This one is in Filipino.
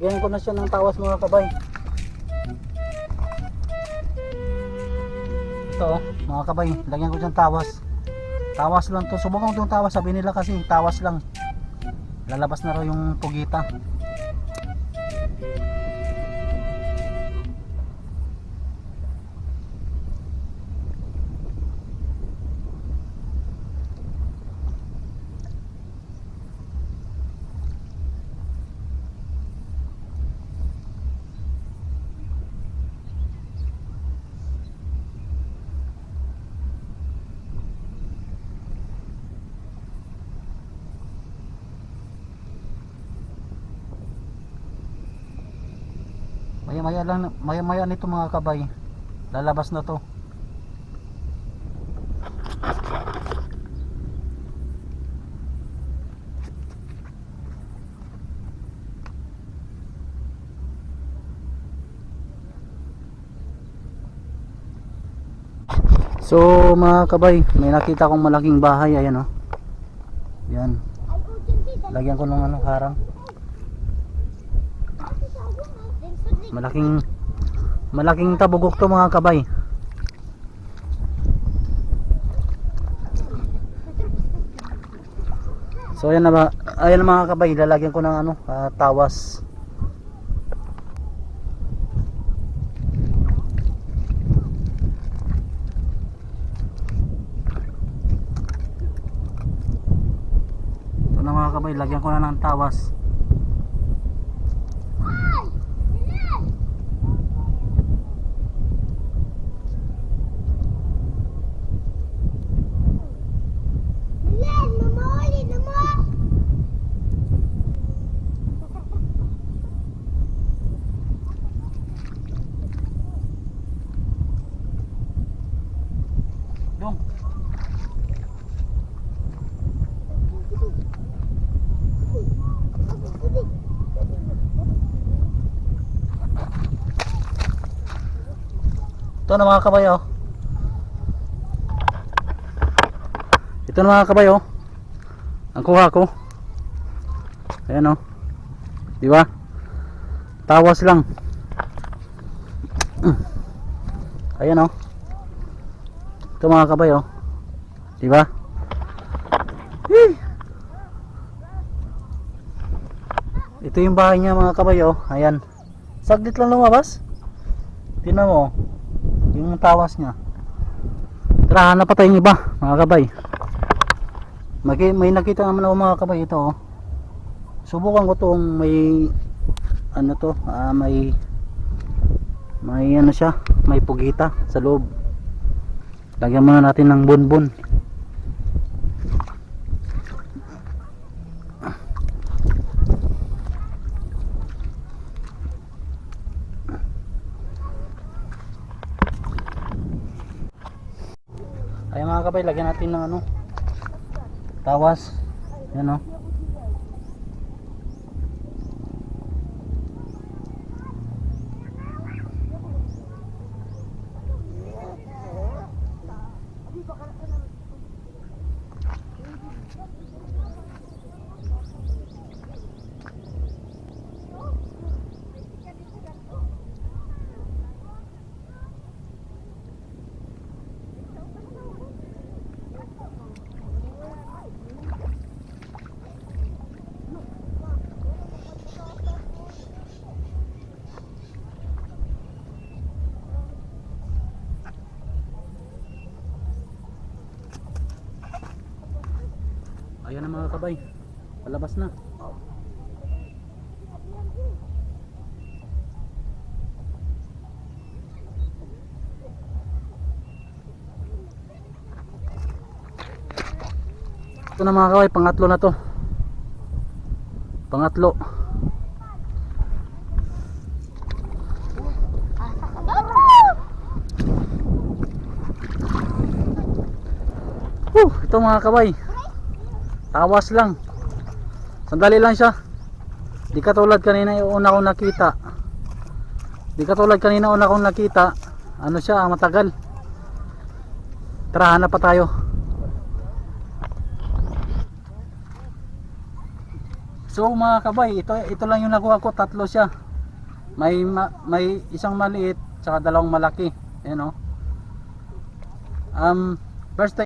Ganyan ko na siya ng tawas mga kabay. Ito oh, mga kabay, lagyan ko siyang tawas. Tawas lang to. Subukan ko itong tawas. Sabi nila kasi tawas lang. Lalabas na raw yung pugita. Maya maya lang, maya maya nito mga kabay. Lalabas na to. So mga kabay, may nakita akong malaking bahay ayan oh. Yan. Lagyan ko ng ano harang. Malaking malaking tabugok to mga kabay. So ayan na ba, ayan mga kabay, lalagyan ko ng ano, ah, tawas. Ito na mga kabay, lagyan ko na ng tawas. Dong. Ito na mga kabay oh. Ito na mga kabay oh. Ang kuha ko. Ayan oh. Di ba? Tawas lang. Ayan oh. Ito mga kabay oh. Di ba? Ito yung bahay niya mga kabay oh. Ayan. Saglit lang lumabas. Tingnan mo. oh. Yung tawas niya. Tara, hanap pa tayong iba mga kabay. May, may nakita naman ako mga kabay ito oh. Subukan ko tong may ano to, ah, may may ano siya, may pugita sa loob. Lagyan muna natin ng bonbon. Ay mga kapay, lagyan natin ng ano tawas. Yan oh. Ayan na mga kabay. Palabas na. Ito na mga kabay, pangatlo na to. Pangatlo. Whew, ito mga kabay. Tawas lang. Sandali lang siya. Di katulad kanina yung una kong nakita. Di katulad kanina una kong nakita. Ano siya, matagal. Tara, hanap pa tayo. So mga kabay, ito ito lang yung nakuha ko, tatlo siya. May ma- may isang maliit, tsaka dalawang malaki. Ayan oh. Um, first time